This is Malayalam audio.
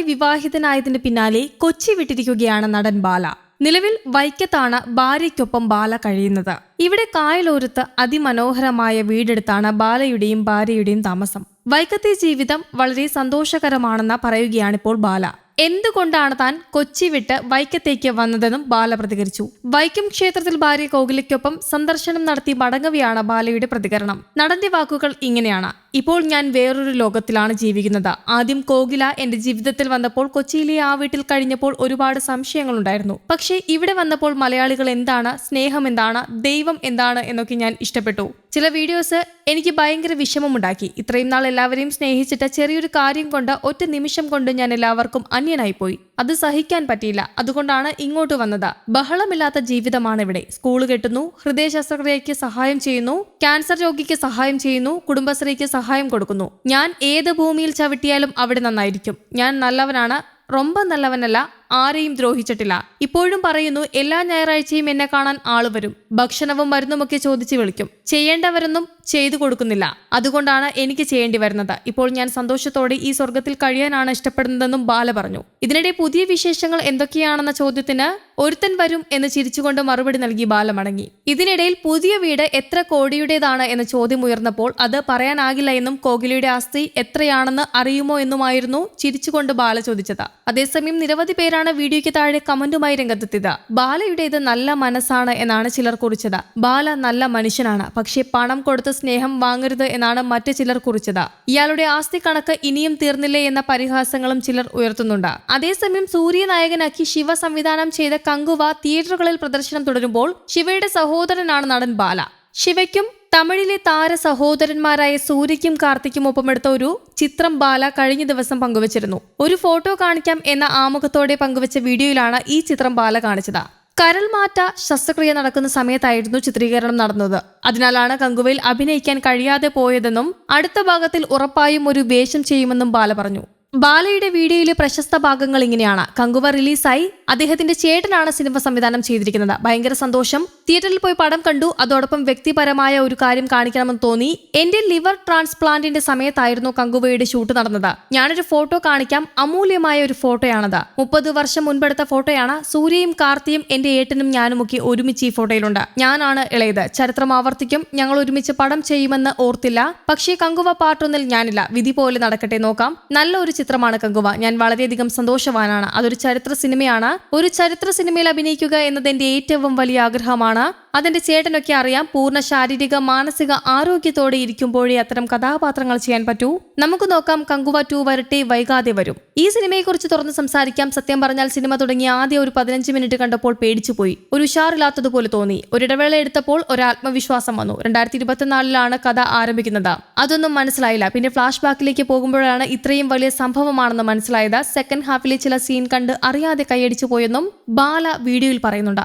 ആദ്യമായി വിവാഹിതനായതിന് പിന്നാലെ കൊച്ചി വിട്ടിരിക്കുകയാണ് നടൻ ബാല. നിലവിൽ വൈക്കത്താണ് ഭാര്യയ്ക്കൊപ്പം ബാല കഴിയുന്നത്. ഇവിടെ കായലോരത്ത് അതിമനോഹരമായ വീടെടുത്താണ് ബാലയുടെയും ഭാര്യയുടെയും താമസം. വൈക്കത്തെ ജീവിതം വളരെ സന്തോഷകരമാണെന്ന് പറയുകയാണിപ്പോൾ ബാല. എന്തുകൊണ്ടാണ് താൻ കൊച്ചി വിട്ട് വൈക്കത്തേക്ക് വന്നതെന്നും ബാല പ്രതികരിച്ചു. വൈക്കം ക്ഷേത്രത്തിൽ ഭാര്യ കോകിലയ്ക്കൊപ്പം സന്ദർശനം നടത്തി മടങ്ങവെയാണ് ബാലയുടെ പ്രതികരണം. നടന്റെ വാക്കുകൾ ഇങ്ങനെയാണ്. ഇപ്പോൾ ഞാൻ വേറൊരു ലോകത്തിലാണ് ജീവിക്കുന്നത്. ആദ്യം കോകില എന്റെ ജീവിതത്തിൽ വന്നപ്പോൾ കൊച്ചിയിലെ ആ വീട്ടിൽ കഴിഞ്ഞപ്പോൾ ഒരുപാട് സംശയങ്ങളുണ്ടായിരുന്നു. പക്ഷേ ഇവിടെ വന്നപ്പോൾ മലയാളികൾ എന്താണ് സ്നേഹം എന്താണ് ദൈവം എന്താണ് എന്നൊക്കെ ഞാൻ ഇഷ്ടപ്പെട്ടു. ചില വീഡിയോസ് എനിക്ക് ഭയങ്കര വിഷമമുണ്ടാക്കി. ഇത്രയും നാൾ എല്ലാവരെയും സ്നേഹിച്ചിട്ട് ചെറിയൊരു കാര്യം കൊണ്ട് ഒറ്റ നിമിഷം കൊണ്ട് ഞാൻ എല്ലാവർക്കും അന്യനായി പോയി അത് സഹിക്കാൻ പറ്റിയില്ല. അതുകൊണ്ടാണ് ഇങ്ങോട്ട് വന്നത്. ബഹളമില്ലാത്ത ജീവിതമാണ് ഇവിടെ സ്കൂൾ കെട്ടുന്നു ഹൃദയ ശസ്ത്രക്രിയയ്ക്ക് സഹായം ചെയ്യുന്നു ക്യാൻസർ രോഗിക്ക് സഹായം ചെയ്യുന്നു കുടുംബശ്രീക്ക് സഹായം കൊടുക്കുന്നു. ഞാൻ ഏത് ഭൂമിയിൽ ചവിട്ടിയാലും അവിടെ നന്നായിരിക്കും. ഞാൻ നല്ലവനാണ്. റൊമ്പ നല്ലവനല്ല ആരെയും ദ്രോഹിച്ചിട്ടില്ല. ഇപ്പോഴും പറയുന്നു എല്ലാ ഞായറാഴ്ചയും എന്നെ കാണാൻ ആൾ വരും. ഭക്ഷണവും മരുന്നുമൊക്കെ ചോദിച്ചു വിളിക്കും. ചെയ്യേണ്ടവരൊന്നും ചെയ്തു കൊടുക്കുന്നില്ല. അതുകൊണ്ടാണ് എനിക്ക് ചെയ്യേണ്ടി വരുന്നത്. ഇപ്പോൾ ഞാൻ സന്തോഷത്തോടെ ഈ സ്വർഗത്തിൽ കഴിയാനാണ് ഇഷ്ടപ്പെടുന്നതെന്നും ബാല പറഞ്ഞു. ഇതിനിടെ പുതിയ വിശേഷങ്ങൾ എന്തൊക്കെയാണെന്ന ചോദ്യത്തിന് ഒരുത്തൻ വരും എന്ന് ചിരിച്ചുകൊണ്ട് മറുപടി നൽകി ബാല മടങ്ങി. ഇതിനിടയിൽ പുതിയ വീട് എത്ര കോടിയുടേതാണ് എന്ന ചോദ്യം ഉയർന്നപ്പോൾ അത് പറയാനാകില്ല എന്നും കോകിലയുടെ ആസ്തി എത്രയാണെന്ന് അറിയുമോ എന്നുമായിരുന്നു ചിരിച്ചുകൊണ്ട് ബാല ചോദിച്ചത്. അതേസമയം നിരവധി പേരാണ് വീഡിയോയ്ക്ക് താഴെ കമന്റുമായി രംഗത്തെത്തിയത്. ബാലയുടേത് നല്ല മനസ്സാണ് എന്നാണ് ചിലർ കുറിച്ചത്. ബാല നല്ല മനുഷ്യനാണ്. പക്ഷേ പണം കൊടുത്ത് സ്നേഹം വാങ്ങരുത് എന്നാണ് മറ്റു ചിലർ കുറിച്ചത്. ഇയാളുടെ ആസ്തി കണക്ക് ഇനിയും തീർന്നില്ലേ എന്ന പരിഹാസങ്ങളും ചിലർ ഉയർത്തുന്നുണ്ട്. അതേസമയം സൂര്യ നായകനാക്കി ശിവ സംവിധാനം ചെയ്ത കങ്കുവ തിയേറ്ററുകളിൽ പ്രദർശനം തുടരുമ്പോൾ ശിവയുടെ സഹോദരനാണ് നടൻ ബാല. ശിവയ്ക്കും തമിഴിലെ താര സഹോദരന്മാരായ സൂര്യയ്ക്കും കാർത്തിക്കും ഒപ്പമെടുത്ത ഒരു ചിത്രം ബാല കഴിഞ്ഞ ദിവസം പങ്കുവച്ചിരുന്നു. ഒരു ഫോട്ടോ കാണിക്കാം എന്ന ആമുഖത്തോടെ പങ്കുവച്ച വീഡിയോയിലാണ് ഈ ചിത്രം ബാല കാണിച്ചത്. കരൾമാറ്റ ശസ്ത്രക്രിയ നടക്കുന്ന സമയത്തായിരുന്നു ചിത്രീകരണം നടന്നത്. അതിനാലാണ് കങ്കുവയിൽ അഭിനയിക്കാൻ കഴിയാതെ പോയതെന്നും അടുത്ത ഭാഗത്തിൽ ഉറപ്പായും ഒരു വേഷം ചെയ്യുമെന്നും ബാല പറഞ്ഞു. ബാലയുടെ വീഡിയോയിലെ പ്രശസ്ത ഭാഗങ്ങൾ ഇങ്ങനെയാണ്. കങ്കുവ റിലീസായി. അദ്ദേഹത്തിന്റെ ചേട്ടനാണ് സിനിമ സംവിധാനം ചെയ്തിരിക്കുന്നത്. ഭയങ്കര സന്തോഷം. തിയേറ്ററിൽ പോയി പടം കണ്ടു. അതോടൊപ്പം വ്യക്തിപരമായ ഒരു കാര്യം കാണിക്കണമെന്ന് തോന്നി. എന്റെ ലിവർ ട്രാൻസ്പ്ലാന്റിന്റെ സമയത്തായിരുന്നു കങ്കുവയുടെ ഷൂട്ട് നടന്നത്. ഞാനൊരു ഫോട്ടോ കാണിക്കാം. അമൂല്യമായ ഒരു ഫോട്ടോയാണത്. മുപ്പത് വർഷം മുൻപെടുത്ത ഫോട്ടോയാണ്. സൂര്യയും കാർത്തിയും എന്റെ ഏട്ടനും ഞാനുമൊക്കെ ഒരുമിച്ച് ഈ ഫോട്ടോയിലുണ്ട്. ഞാനാണ് ഇളയത്. ചരിത്രം ആവർത്തിക്കും. ഞങ്ങൾ ഒരുമിച്ച് പടം ചെയ്യുമെന്ന് ഓർത്തില്ല. പക്ഷേ കങ്കുവ പാർട്ടൊന്നിൽ ഞാനില്ല. വിധി പോലെ നടക്കട്ടെ നോക്കാം. നല്ല ഒരു ചിത്രമാണ് കങ്കുവ. ഞാൻ വളരെയധികം സന്തോഷവാനാണ്. അതൊരു ചരിത്ര സിനിമയാണ്. ഒരു ചരിത്ര സിനിമയിൽ അഭിനയിക്കുക എന്നത് എന്റെ ഏറ്റവും വലിയ ആഗ്രഹമാണ്. അതെന്റെ ചേട്ടനൊക്കെ അറിയാം പൂർണ ശാരീരിക മാനസിക ആരോഗ്യത്തോടെ ഇരിക്കുമ്പോഴേ അത്തരം കഥാപാത്രങ്ങൾ ചെയ്യാൻ പറ്റൂ. നമുക്ക് നോക്കാം കങ്കുവ ടു വരട്ടെ വൈകാതെ വരും. ഈ സിനിമയെക്കുറിച്ച് തുറന്ന് സംസാരിക്കാം. സത്യം പറഞ്ഞാൽ സിനിമ തുടങ്ങി ആദ്യ ഒരു പതിനഞ്ച് മിനിറ്റ് കണ്ടപ്പോൾ പേടിച്ചുപോയി. ഒരു ഉഷാറില്ലാത്തതുപോലെ തോന്നി. ഒരിടവേള എടുത്തപ്പോൾ ഒരു ആത്മവിശ്വാസം വന്നു. രണ്ടായിരത്തി ഇരുപത്തിനാലിലാണ് കഥ ആരംഭിക്കുന്നത്. അതൊന്നും മനസ്സിലായില്ല. പിന്നെ ഫ്ലാഷ് ബാക്കിലേക്ക് പോകുമ്പോഴാണ് ഇത്രയും വലിയ സംഭവമാണെന്ന് മനസ്സിലായത്. സെക്കൻഡ് ഹാഫിലെ ചില സീൻ കണ്ട് അറിയാതെ കൈയടിച്ചു പോയെന്നും ബാല വീഡിയോയിൽ പറയുന്നുണ്ട്.